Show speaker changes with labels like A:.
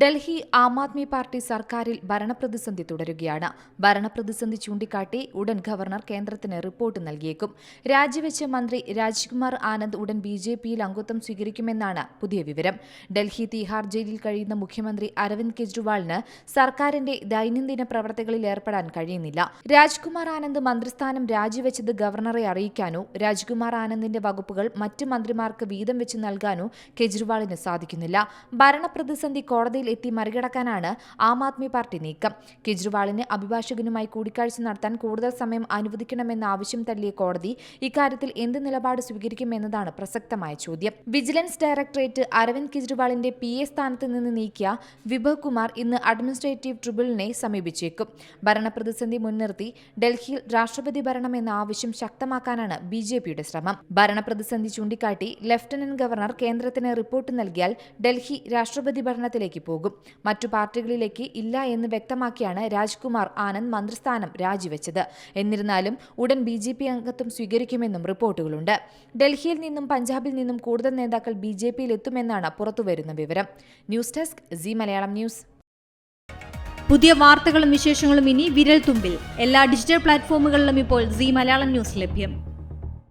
A: Delhi Aam Aadmi party സർക്കാരിൽ ഭരണപ്രതിസന്ധി തുടരുകയാണ്. ഭരണപ്രതിസന്ധി ചൂണ്ടിക്കാട്ടി ഉടൻ ഗവർണർ കേന്ദ്രത്തിന് റിപ്പോർട്ട് നൽകിയേക്കും. രാജിവെച്ച മന്ത്രി രാജ്കുമാർ ആനന്ദ് ഉടൻ ബി ജെ പിയിൽ അംഗത്വം സ്വീകരിക്കുമെന്നാണ് പുതിയ വിവരം. ഡൽഹി തീഹാർ ജയിലിൽ കഴിയുന്ന മുഖ്യമന്ത്രി അരവിന്ദ് കെജ്രിവാളിന് സർക്കാരിന്റെ ദൈനംദിന പ്രവർത്തികളിൽ ഏർപ്പെടാൻ കഴിയുന്നില്ല. രാജ്കുമാർ ആനന്ദ് മന്ത്രിസ്ഥാനം രാജിവെച്ചത് ഗവർണറെ അറിയിക്കാനോ രാജ്കുമാർ ആനന്ദിന്റെ വകുപ്പുകൾ മറ്റ് മന്ത്രിമാർക്ക് വീതം വെച്ച് നൽകാനോ കെജ്രിവാളിന് സാധിക്കുന്നില്ല. ഭരണപ്രതിസന്ധി കോടതിയിൽ എത്തി മറികടക്കാനാണ് ആം ആദ്മി പാർട്ടി നീക്കം. കെജ്രിവാളിന് അഭിഭാഷകനുമായി കൂടിക്കാഴ്ച നടത്താൻ കൂടുതൽ സമയം അനുവദിക്കണമെന്ന ആവശ്യം തള്ളിയ കോടതി ഇക്കാര്യത്തിൽ എന്ത് നിലപാട് സ്വീകരിക്കുമെന്നതാണ് പ്രസക്തമായ ചോദ്യം. വിജിലൻസ് ഡയറക്ടറേറ്റ് അരവിന്ദ് കെജ്രിവാളിന്റെ പി എ സ്ഥാനത്ത് നിന്ന് നീക്കിയ വിഭവ് കുമാർ ഇന്ന് അഡ്മിനിസ്ട്രേറ്റീവ് ട്രിബ്യൂണലിനെ സമീപിച്ചേക്കും. ഭരണപ്രതിസന്ധി മുൻനിർത്തി ഡൽഹിയിൽ രാഷ്ട്രപതി ഭരണം എന്ന ആവശ്യം ശക്തമാക്കാനാണ് ബി ജെ പിയുടെ ശ്രമം. ഭരണപ്രതിസന്ധി ചൂണ്ടിക്കാട്ടി ലഫ്റ്റനന്റ് ഗവർണർ കേന്ദ്രത്തിന് റിപ്പോർട്ട് നൽകിയാൽ ഡൽഹി രാഷ്ട്രപതി ഭരണത്തിലേക്ക് പോകും. മറ്റു പാർട്ടികളിലേക്ക് ഇല്ല എന്ന് വ്യക്തമാക്കിയാണ് രാജ്കുമാർ ആനന്ദ് മന്ത്രിസ്ഥാനം രാജിവെച്ചത്. എന്നിരുന്നാലും ഉടൻ ബി ജെ പി അംഗത്വം സ്വീകരിക്കുമെന്നും റിപ്പോർട്ടുകളുണ്ട്. ഡൽഹിയിൽ നിന്നും പഞ്ചാബിൽ നിന്നും കൂടുതൽ നേതാക്കൾ ബി ജെ പിയിൽ എത്തുമെന്നാണ് പുറത്തുവരുന്ന വിവരം. News desk C Malayalam news.
B: പുതിയ വാർത്തകളും വിശേഷങ്ങളും ഇനി വിരൽ തുമ്പിൽ എല്ലാ ഡിജിറ്റൽ പ്ലാറ്റ്ഫോമുകളിലും ഇപ്പോൾ സി മലയാളം ന്യൂസ് ലഭ്യം.